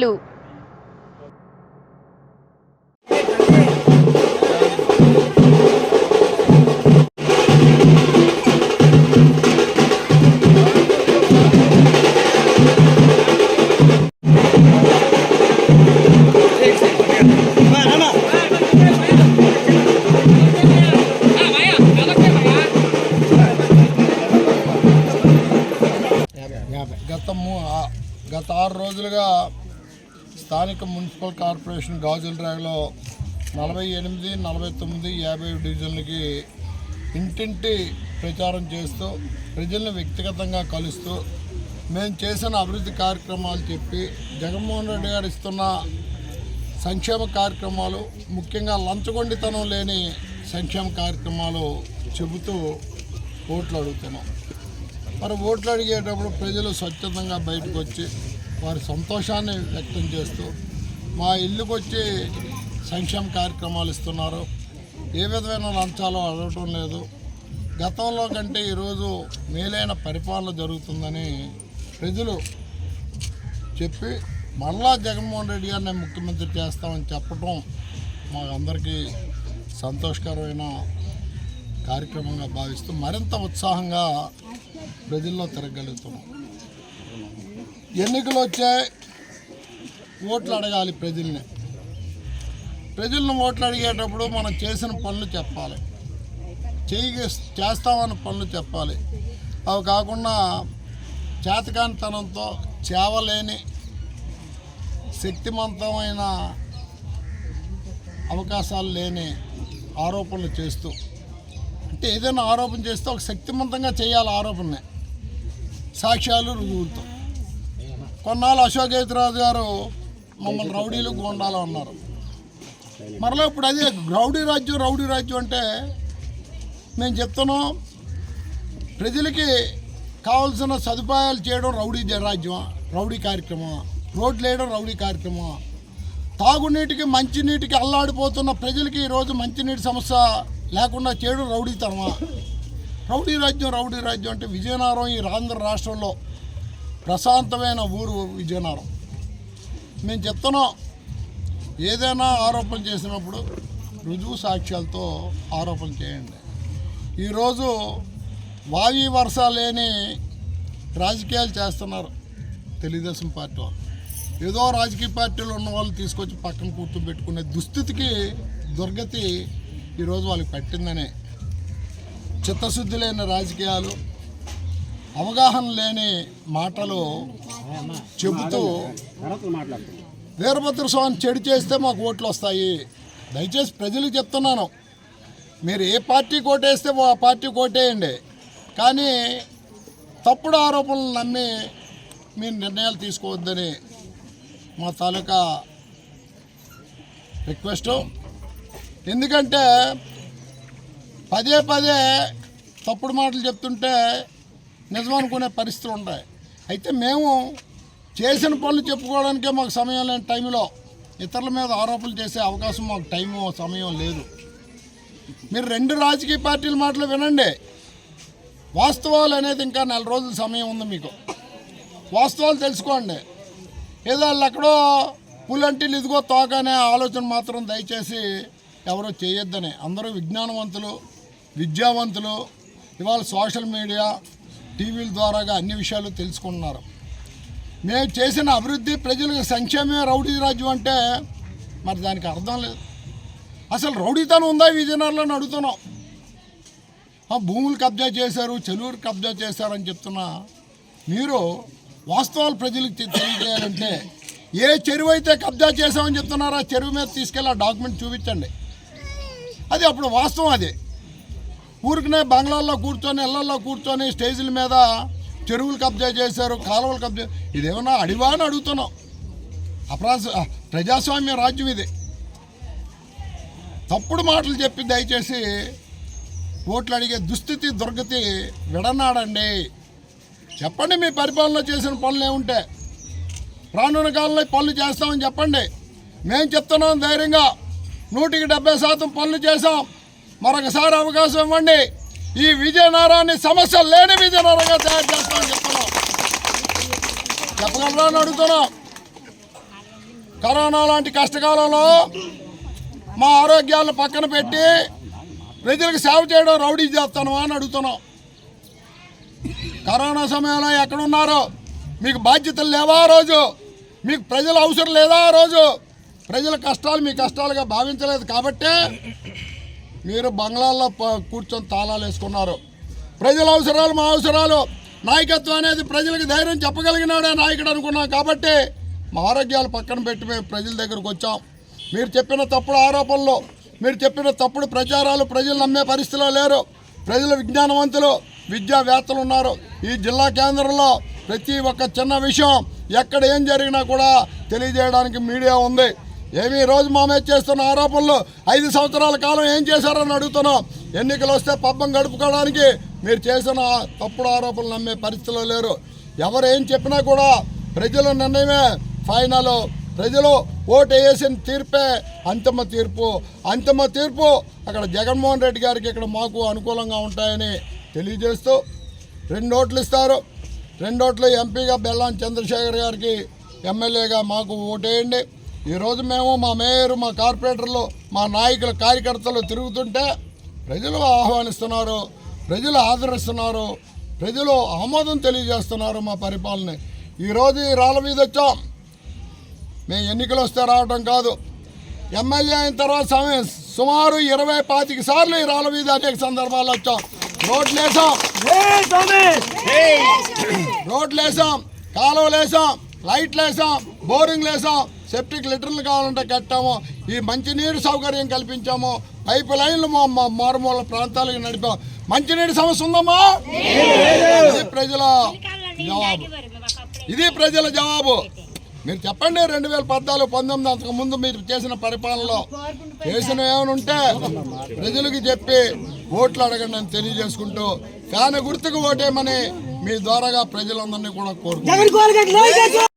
అధికారులు గత ఆరు రోజులుగా స్థానిక మున్సిపల్ కార్పొరేషన్ గాజుల రేగలో నలభై ఎనిమిది నలభై తొమ్మిది యాభై డివిజన్లకి ఇంటింటి ప్రచారం చేస్తూ ప్రజల్ని వ్యక్తిగతంగా కలుస్తూ మేము చేసిన అభివృద్ధి కార్యక్రమాలు చెప్పి జగన్మోహన్ రెడ్డి గారు ఇస్తున్న సంక్షేమ కార్యక్రమాలు ముఖ్యంగా లంచగొండితనం లేని సంక్షేమ కార్యక్రమాలు చెబుతూ ఓట్లు అడుగుతున్నాం. మరి ఓట్లు అడిగేటప్పుడు ప్రజలు స్వచ్ఛందంగా బయటకు వచ్చి వారి సంతోషాన్ని వ్యక్తం చేస్తూ మా ఇల్లుకు వచ్చి సంక్షేమ కార్యక్రమాలు ఇస్తున్నారు. ఏ విధమైన లంచాలు అడగటం లేదు. గతంలో కంటే ఈరోజు మేలైన పరిపాలన జరుగుతుందని ప్రజలు చెప్పి మళ్ళా జగన్మోహన్ రెడ్డి గారిని ముఖ్యమంత్రి చేస్తామని చెప్పడం మాకందరికీ సంతోషకరమైన కార్యక్రమంగా భావిస్తూ మరింత ఉత్సాహంగా ప్రజల్లో తిరగలుగుతున్నాం. ఎన్నికలు వచ్చాయి ఓట్లు అడగాలి ప్రజల్ని. ప్రజలను ఓట్లు అడిగేటప్పుడు మనం చేసిన పనులు చెప్పాలి. చేయ చేస్తామన్న పనులు చెప్పాలి. అవి కాకుండా చేతకానితనంతో చేవలేని శక్తివంతమైన అవకాశాలు లేని ఆరోపణలు చేస్తూ అంటే ఏదైనా ఆరోపణ చేస్తే ఒక శక్తివంతంగా చేయాలి ఆరోపణనే. సాక్ష్యాలు రుజువులతో కొన్నాళ్ళు అశోక్ గేతురాజు గారు మమ్మల్ని రౌడీలు గోండాలు అన్నారు. మరలా ఇప్పుడు అదే రౌడీ రాజ్యం రౌడీ రాజ్యం అంటే మేము చెప్తున్నాం ప్రజలకి కావాల్సిన సదుపాయాలు చేయడం రౌడీ రాజ్యం రౌడీ కార్యక్రమం రోడ్లు వేయడం రౌడీ కార్యక్రమం తాగునీటికి మంచినీటికి అల్లాడిపోతున్న ప్రజలకి ఈరోజు మంచినీటి సమస్య లేకుండా చేయడం రౌడీతనమా? రౌడీ రాజ్యం రౌడీ రాజ్యం అంటే విజయనగరం ఈ ఆంధ్ర రాష్ట్రంలో ప్రశాంతమైన ఊరు విజయనగరం మేము చెప్తున్నాం ఏదైనా ఆరోపణ చేసినప్పుడు రుజువు సాక్ష్యాలతో ఆరోపణ చేయండి. ఈరోజు వాయి వరుస లేని రాజకీయాలు చేస్తున్నారు తెలుగుదేశం పార్టీ వాళ్ళు. ఏదో రాజకీయ పార్టీలు ఉన్న వాళ్ళు తీసుకొచ్చి పక్కన కూర్చోబెట్టుకునే దుస్థితికి దుర్గతి ఈరోజు వాళ్ళకి పట్టిందనే చిత్తశుద్ధి లేని రాజకీయాలు అవగాహన లేని మాటలు చెబుతూ వీరభద్ర స్వామి చెడు చేస్తే మాకు ఓట్లు వస్తాయి. దయచేసి ప్రజలకు చెప్తున్నాను. మీరు ఏ పార్టీ కోటేస్తే ఆ పార్టీ కోటేయండి. కానీ తప్పుడు ఆరోపణలు నమ్మి మీరు నిర్ణయాలు తీసుకోవద్దని మా తాలూకా రిక్వెస్టు. ఎందుకంటే పదే పదే తప్పుడు మాటలు చెప్తుంటే నిజం అనుకునే పరిస్థితులు ఉంటాయి అయితే మేము చేసిన పనులు చెప్పుకోవడానికే మాకు సమయం లేని టైంలో ఇతరుల మీద ఆరోపణలు చేసే అవకాశం మాకు టైము సమయం లేదు. మీరు రెండు రాజకీయ పార్టీల మాటలు వినండి. వాస్తవాలు అనేది ఇంకా నెల రోజుల సమయం ఉంది మీకు. వాస్తవాలు తెలుసుకోండి. ఏదో వాళ్ళు ఎక్కడో పులంటీలు ఇదిగో తోక అనే ఆలోచన మాత్రం దయచేసి ఎవరో చేయొద్దని. అందరూ విజ్ఞానవంతులు విద్యావంతులు ఇవాళ సోషల్ మీడియా టీవీల ద్వారాగా అన్ని విషయాలు తెలుసుకుంటున్నారు మేము చేసిన అభివృద్ధి ప్రజలకు సంక్షేమమే రౌడీ రాజ్యం అంటే మరి దానికి అర్థం లేదు. అసలు రౌడీతనం ఉందా విజయనగరంలో అడుగుతున్నాం. ఆ భూములు కబ్జా చేశారు చెలువురు కబ్జా చేశారని చెప్తున్నా మీరు వాస్తవాలు ప్రజలకు తెలియజేయాలంటే ఏ చెరువు అయితే కబ్జా చేశామని చెప్తున్నారో ఆ చెరువు మీద తీసుకెళ్ళి ఆ డాక్యుమెంట్ చూపించండి. అది అప్పుడు వాస్తవం అది. ఊరికనే బంగ్లాల్లో కూర్చొని ఇళ్ళలో కూర్చొని స్టేజీల మీద చెరువులు కబ్జా చేశారు కాలువలు కబ్జా ఇదేమన్నా అడివా అని అడుగుతున్నాం. అప్రాస ప్రజాస్వామ్య రాజ్యం ఇది. తప్పుడు మాటలు చెప్పి దయచేసి ఓట్లు అడిగే దుస్థితి దుర్గతి విడనాడండి. చెప్పండి మీ పరిపాలన చేసిన పనులు ఏముంటే? రానున్న కాలంలో పనులు చేస్తామని చెప్పండి. మేము చెప్తున్నాం ధైర్యంగా. నూటికి డెబ్బై శాతం పనులు చేసాం మరొకసారి అవకాశం ఇవ్వండి. ఈ విజయనగరాన్ని సమస్య లేని విజయనగరంగా తయారు చేస్తామని చెప్తున్నాం. చెప్పగలరా అని అడుగుతున్నాం. కరోనా లాంటి కష్టకాలంలో మా ఆరోగ్యాలను పక్కన పెట్టి ప్రజలకు సేవ చేయడం రౌడీ చేస్తాను అని అడుగుతున్నాం. కరోనా సమయంలో ఎక్కడున్నారో మీకు బాధ్యతలు లేవా ఆ రోజు? మీకు ప్రజల అవసరం లేదా ఆ రోజు? ప్రజల కష్టాలు మీ కష్టాలుగా భావించలేదు కాబట్టే మీరు బంగ్లాల్లో ప- కూర్చొని తాళాలు వేసుకున్నారు. ప్రజల అవసరాలు మా అవసరాలు. నాయకత్వం అనేది ప్రజలకు ధైర్యం చెప్పగలిగినాడే నాయకుడు అనుకున్నాం కాబట్టి మా ఆరోగ్యాలు పక్కన పెట్టి మేము ప్రజల దగ్గరకు వచ్చాం. మీరు చెప్పిన తప్పుడు ఆరోపణలు మీరు చెప్పిన తప్పుడు ప్రచారాలు ప్రజలు నమ్మే పరిస్థితిలో లేరు. ప్రజలు విజ్ఞానవంతులు విద్యావేత్తలు ఉన్నారు. ఈ జిల్లా కేంద్రంలో ప్రతి ఒక్క చిన్న విషయం ఎక్కడ ఏం జరిగినా కూడా తెలియజేయడానికి మీడియా ఉంది. ఏమి ఈ రోజు మా మీద చేస్తున్న ఆరోపణలు ఐదు సంవత్సరాల కాలం ఏం చేశారని అడుగుతున్నాం. ఎన్నికలు వస్తే పబ్బం గడుపుకోవడానికి మీరు చేసిన తప్పుడు ఆరోపణలు నమ్మే పరిస్థితిలో లేరు. ఎవరు ఏం చెప్పినా కూడా ప్రజల నిర్ణయమే ఫైనల్. ప్రజలు ఓటు వేసిన తీర్పే అంతిమ తీర్పు. అంతిమ తీర్పు అక్కడ జగన్మోహన్ రెడ్డి గారికి ఇక్కడ మాకు అనుకూలంగా ఉంటాయని తెలియజేస్తూ రెండు ఓట్లు ఇస్తారు. రెండు ఓట్లు ఎంపీగా బెల్లాం చంద్రశేఖర్ గారికి ఎమ్మెల్యేగా మాకు ఓటేయండి. ఈరోజు మేము మా మేయర్ మా కార్పొరేటర్లు మా నాయకులు కార్యకర్తలు తిరుగుతుంటే ప్రజలు ఆహ్వానిస్తున్నారు ప్రజలు ఆదరిస్తున్నారు ప్రజలు ఆమోదం తెలియజేస్తున్నారు మా పరిపాలన ఈరోజు ఈ రాళ్ళ మీద వచ్చాం. మేము ఎన్నికలు వస్తే రావడం కాదు. ఎమ్మెల్యే అయిన తర్వాత సమయం సుమారు ఇరవై పాతిక సార్లు ఈ రాళ్ళ మీద అనేక సందర్భాల్లో వచ్చాం. రోడ్లు వేసాం రోడ్లు వేసాం కాలువలు వేసాం లైట్లు వేసాం బోరింగ్లు వేసాం సెప్టిక్ లెటర్లు కావాలంటే కట్టాము. ఈ మంచినీరు సౌకర్యం కల్పించాము. పైపు లైన్లు మా మారుమూల ప్రాంతాలకు నడిపాం మంచినీటి సమస్య ఉందమ్మా? ఇది ప్రజల జవాబు. ఇది ప్రజల జవాబు. మీరు చెప్పండి రెండు వేల పద్నాలుగు పంతొమ్మిది అంతకు ముందు మీరు చేసిన పరిపాలనలో చేసిన ఏమనుంటే ఉంటే ప్రజలకు చెప్పి ఓట్లు అడగండి అని తెలియజేసుకుంటూ ఫ్యాన్ గుర్తుకు ఓటేయమని మీ ద్వారాగా ప్రజలందరినీ కూడా కోరుకుంటున్నాను